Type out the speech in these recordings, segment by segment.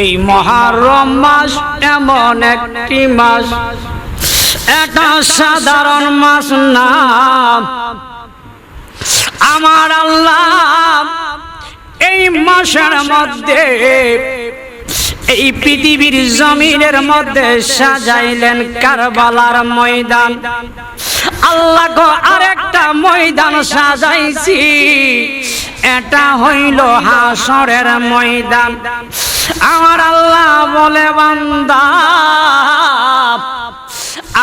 এই মহারম মাস এমন একটি মাস। এটা সাধারণ মাস না। আমার আল্লাহ এই মাসের মধ্যে এই পৃথিবীর জমিনের মধ্যে সাজাইলেন কারবালার ময়দান। আল্লাহ গো, আরেকটা ময়দান সাজাইছি। এটা হইল হাসরের ময়দান। আমার আল্লাহ বলে, বান্দা,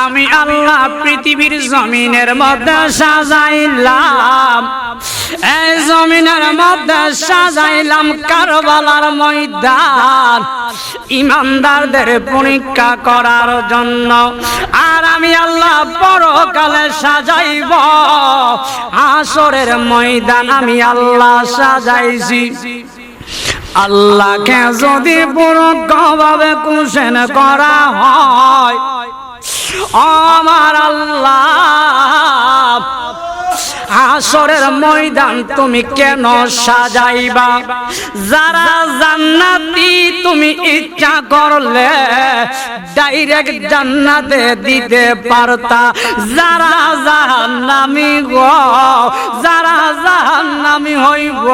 আমি আল্লাহ পৃথিবীর জমিনের মধ্যে সাজাইলাম। এই জমিনের মধ্যে সাজাইলাম কারবালার ময়দান, ইমানদারদের পরীক্ষা করার জন্য। আর আমি আল্লাহ পরকালে সাজাইব আসরের ময়দান আমি আল্লাহ সাজাইছি। আল্লাহকে যদি পুরোভাবে কুশেন করা হয়, আমার আল্লাহ আসরের ময়দান তুমি কেন সাজাইবা? যারা জান্নাতি তুমি ইচ্ছা করলে ডাইরেক্ট জান্নাতে দিতে পারতা। যারা জাহান্নামি গো, যারা জাহান্নামি হইব,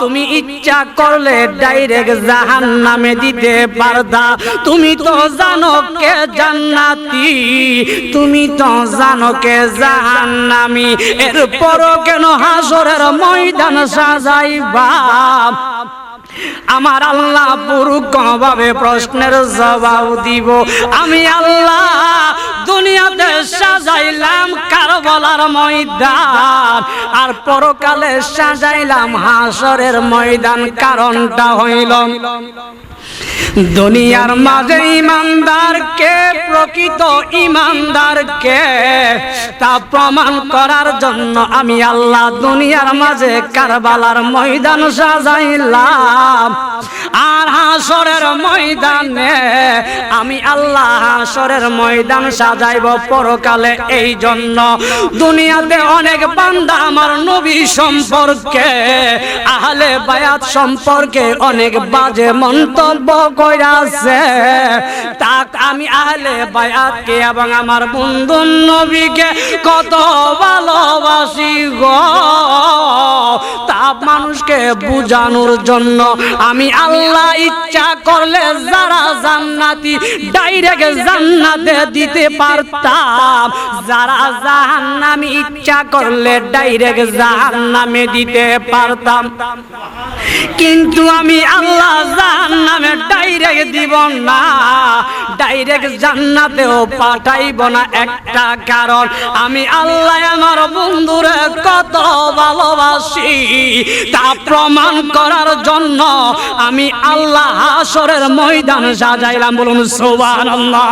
তুমি ইচ্ছা করলে ডাইরেক্ট জাহান্নামে দিতে পারতা। তুমি তো জানো কে জান্নাতি, তুমি তো জানো কে জাহান্নামি। এরপরও কেন হাসরের ময়দান সাজাইবা? আমার আল্লাহ পুরুকভাবে প্রশ্নের জবাব দিব। আমি আল্লাহ দুনিয়াতে সাজাইলাম কারবালার ময়দান। আর পরকালে সাজাইলাম হাসরের ময়দান, কারণটা হইল দুনিয়ার মাঝে ইমানদারকে প্রকৃত ইমানদারকে তা প্রমাণ করার জন্য আমি আল্লাহ দুনিয়ার মাঝে কারবালার ময়দান সাজাইলাম। আর হাসরের ময়দানে আমি আল্লাহ হাসরের ময়দান সাজাইব পরকালে এই জন্য দুনিয়াতে অনেক বান্দা আমার নবী সম্পর্কে, আহলে বায়াত সম্পর্কে অনেক বাজে মন্তব্য কইরাছে। তাক আমি আহলে বায়াতকে এবং আমার বন্ধু নবীকে কত ভালোবাসি গো। মানুষকে বুঝানোর জন্য আমি আল্লাহ ইচ্ছা করলে যারা জান্নাতি ডাইরেক্ট জান্নাতে দিতে পারতাম। যারা জাহান্নামি ইচ্ছা করলে ডাইরেক্ট জাহান্নামে দিতে পারতাম। কিন্তু আমি আল্লাহ জাহান্নামে ডাইরেক্ট দিব না। ডাইরেক্ট জান্নাতেও পাঠাইব না একটা কারণ। আমি আল্লাহ আমার বন্ধুরে কত ভালোবাসি। তা প্রমাণ করার জন্য আমি আল্লাহ হাসরের ময়দান সাজাইলাম বলুন সুবহানাল্লাহ।